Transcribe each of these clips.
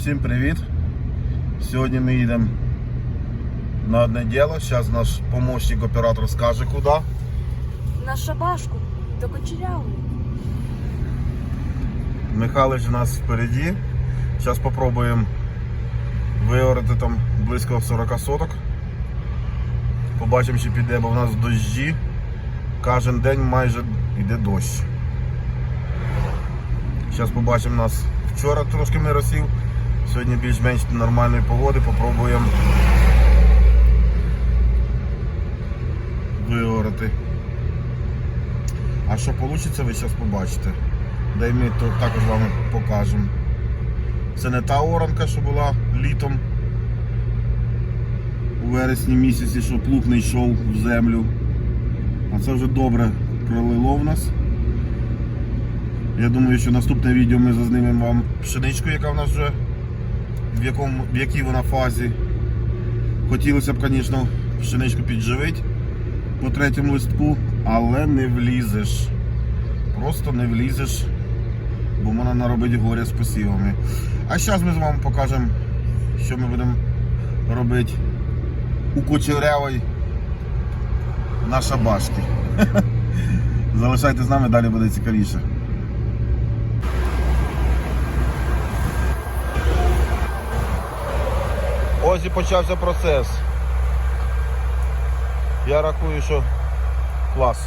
Всім привіт! Сьогодні ми їдемо на одне діло. Зараз наш помощник оператор скаже куди. На шабашку до Кочерявої. Михайлович у нас впереді. Зараз спробуємо виорати там близько 40 соток. Побачимо, чи піде, бо в нас дощі. Кожен день майже йде дощ. Зараз побачимо нас вчора трошки миросів. Сьогодні більш-менш нормальної погоди. Попробуємо виорати. А що вийде, ви зараз побачите. Дай ми то також вам покажемо. Це не та оранка, що була літом у вересні місяці, що плуг не йшов в землю. А це вже добре пролило в нас. Я думаю, що наступне відео ми зазнімемо вам пшеничку, яка в нас вже в, якому, в якій вона фазі. Хотілося б, звісно, пшеничку підживити по третьому листку, але не влізеш. Просто не влізеш, бо можна наробити горя з посівами. А зараз ми з вами покажемо, що ми будемо робити у Кучерявій на шабашки. Залишайтесь з нами, далі буде цікавіше. Ось і почався процес. Я рахую, що клас.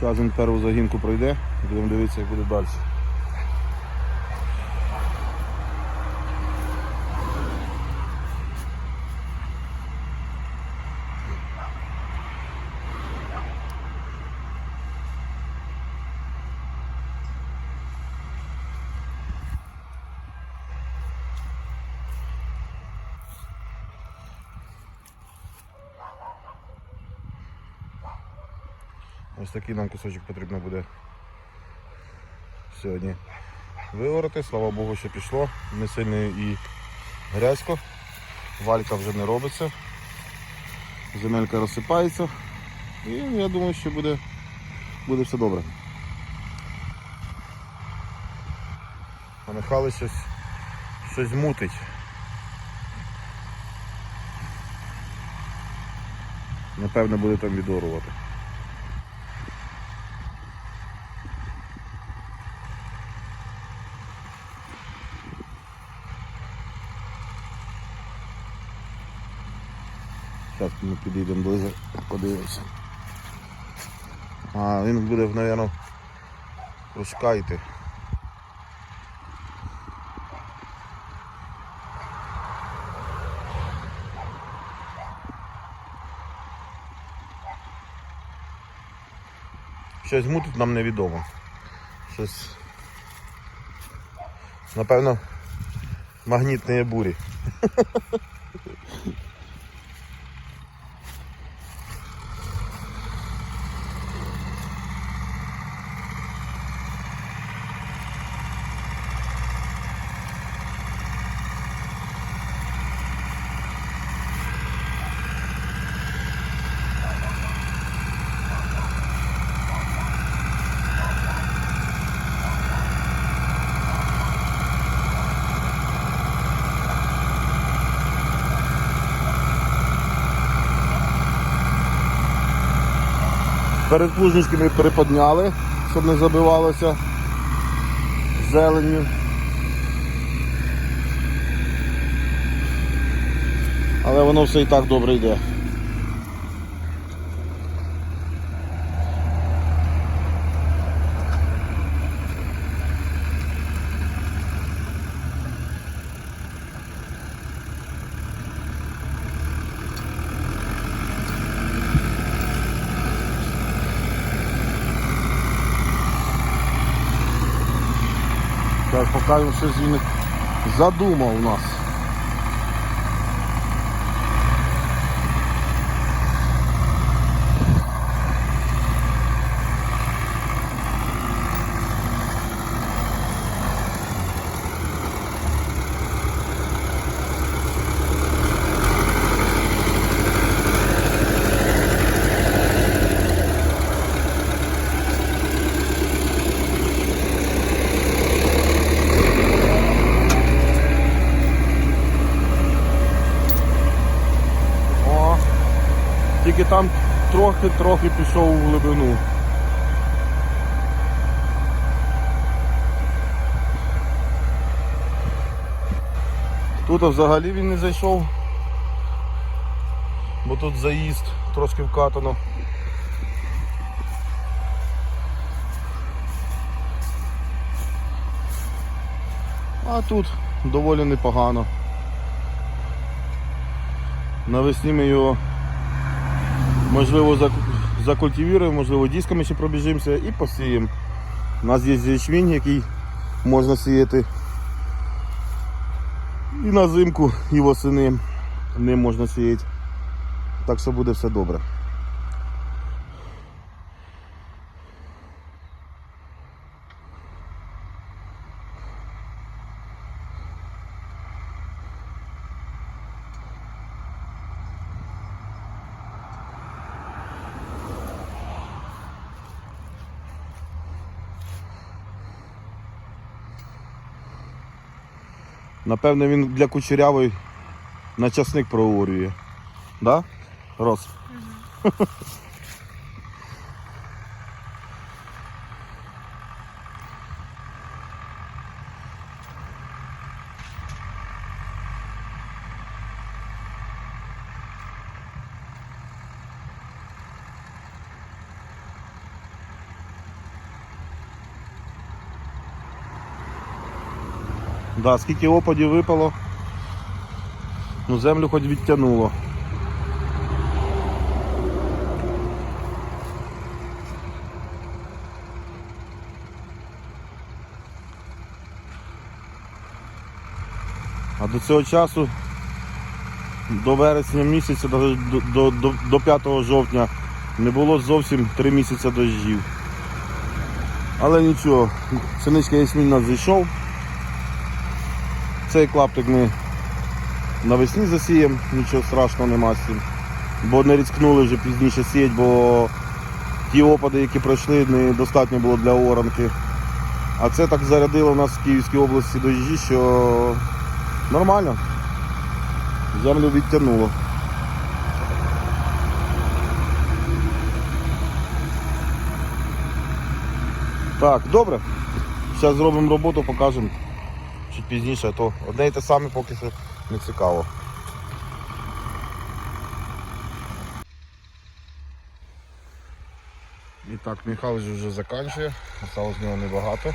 Зараз він перву загінку пройде, будемо дивитися, як буде далі. Ось такий нам кусочок потрібно буде сьогодні виворити. Слава Богу, що пішло. Не сильно і грязько. Валька вже не робиться. Земелька розсипається. І я думаю, що буде, буде все добре. А Михайло щось, щось мутить. Напевно буде там відорувати. Зараз ми підійдемо близько, подивимося. А, він буде, мабуть, пускайте. Щось мутить нам невідомо. Щось. Напевно, магнітні бурі. Перед ми приподняли, щоб не забивалося зеленню. Але воно все і так добре йде. Покажемо, що він задумав у нас. Тільки там трохи-трохи пішов у глибину. Тут взагалі він не зайшов, бо тут заїзд трошки вкатано. А тут доволі непогано. Навесні ми його можливо закультивуємо, можливо дисками ще пробіжимося і посіємо. У нас є ячмінь, який можна сіяти і на зимку, і восени ним можна сіяти. Так що буде все добре. Напевне, він для кучерявої на часник проурює. Да? Рос. Да, скільки опадів випало, ну землю хоч відтягнуло. А до цього часу, до вересня місяця, до, до, до, до 5 жовтня, не було зовсім 3 місяці дощів. Але нічого, синичка Ясмін нас зійшов. Цей клаптик ми навесні засіємо, нічого страшного нема з цим. Бо не ризикнули вже пізніше сіяти, бо ті опади, які пройшли, недостатньо було для оранки. А це так зарядило в нас в Київській області дощі, що нормально. Землю відтягнуло. Так, добре. Зараз зробимо роботу, покажемо чуть пізніше, а то одне і те саме поки що не цікаво. І так, Михайлович вже закінчує, осталось з нього небагато.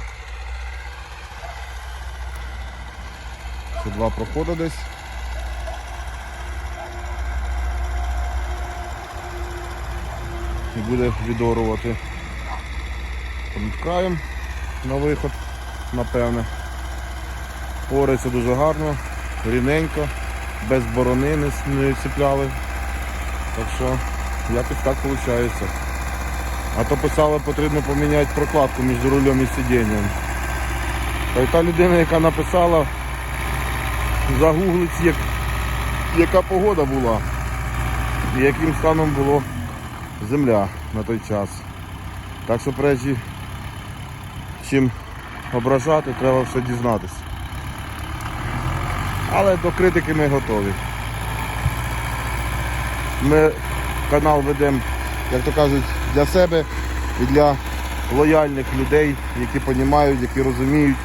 Ще два проходи десь. І буде відорувати під краєм на виход, напевне. Порається дуже гарно, рівненько, без борони не, с- Так що якось так виходить. А то писали, потрібно поміняти прокладку між рулем і сидінням. Та й та людина, яка написала, загуглить, як, яка погода була і яким станом була земля на той час. Так що прежде чим ображати, треба все дізнатися. Але до критики ми готові. Ми канал ведемо, як то кажуть, для себе і для лояльних людей, які розуміють, які розуміють,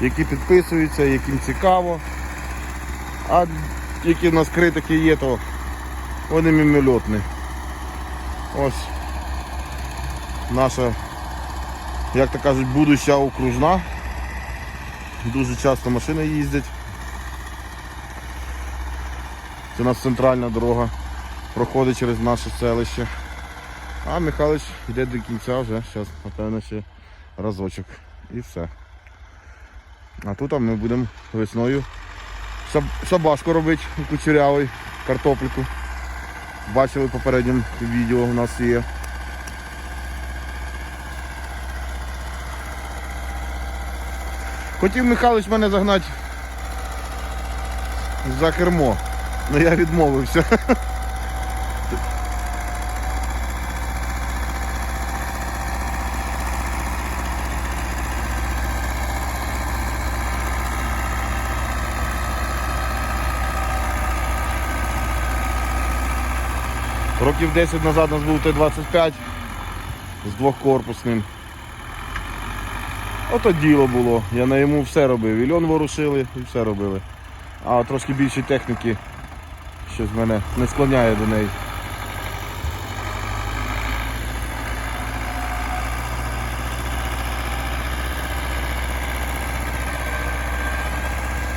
які підписуються, яким цікаво. А які в нас критики є, то вони мімольотні. Ось наша, як то кажуть, будуща окружна. Дуже часто машини їздять. Це у нас центральна дорога проходить через наше селище. А Михайлович йде до кінця вже, зараз, напевно, ще разочок. І все. А тут ми будемо весною шабашку робити у кучерявий, картопліку. Бачили в попередньому відео у нас є. Хотів Михайлович мене загнати за кермо, але я відмовився. Років 10 назад у нас був Т-25 з двохкорпусним. Ото діло було. Я на йому все робив. І льон ворушили, і все робили. А трошки більше техніки щось мене не склоняє до неї.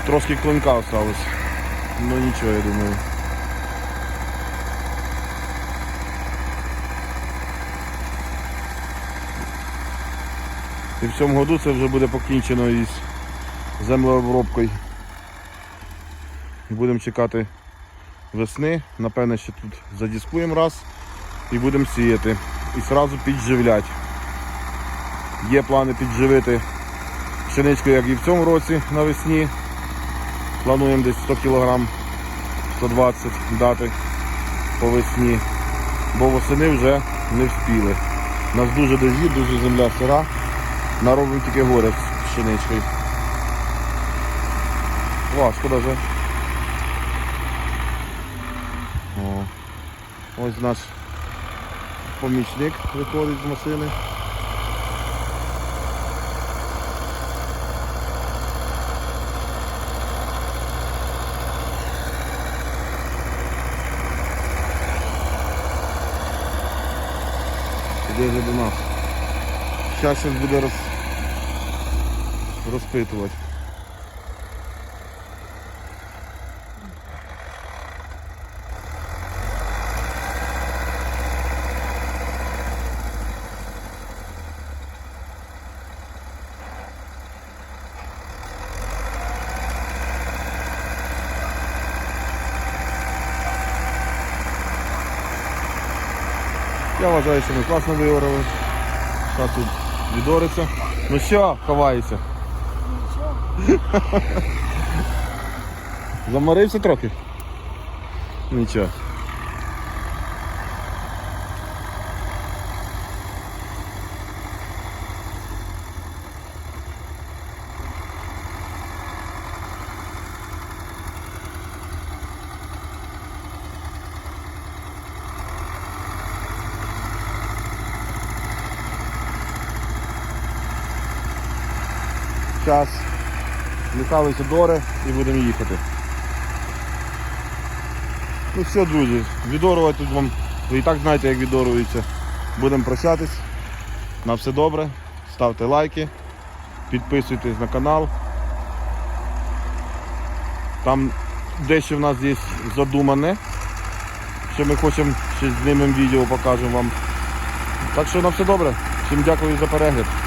Трошки клинка осталось. Ну нічого, я думаю. І в цьому году це вже буде покінчено із землеобробкою. Будемо чекати весни. Напевне, ще тут задіскуємо раз і будемо сіяти. І одразу підживляти. Є плани підживити пшеничку, як і в цьому році навесні. Плануємо десь 100 кг 120 дати по весні. Бо восени вже не вспіли. У нас дуже дожді, дуже земля сира. Наробимо тільки горе з пшеничкою. Важко даже. Ось наш помічник виходить з машини. Вже до нас. Зараз щось буде роз... розпитувати. Я вважаю, що ми класно виграли. Та тут відориться. Ну що, ховається? Нічого. Заморився трохи? Нічого. Зараз Михайлович Дори і будемо їхати. Ну все, друзі, відорувати тут вам. Ви і так знаєте, як відорується. Будемо прощатись. На все добре. Ставте лайки, підписуйтесь на канал. Там дещо в нас є задумане, що ми хочемо ще знімемо відео, покажемо вам. Так що на все добре. Всім дякую за перегляд.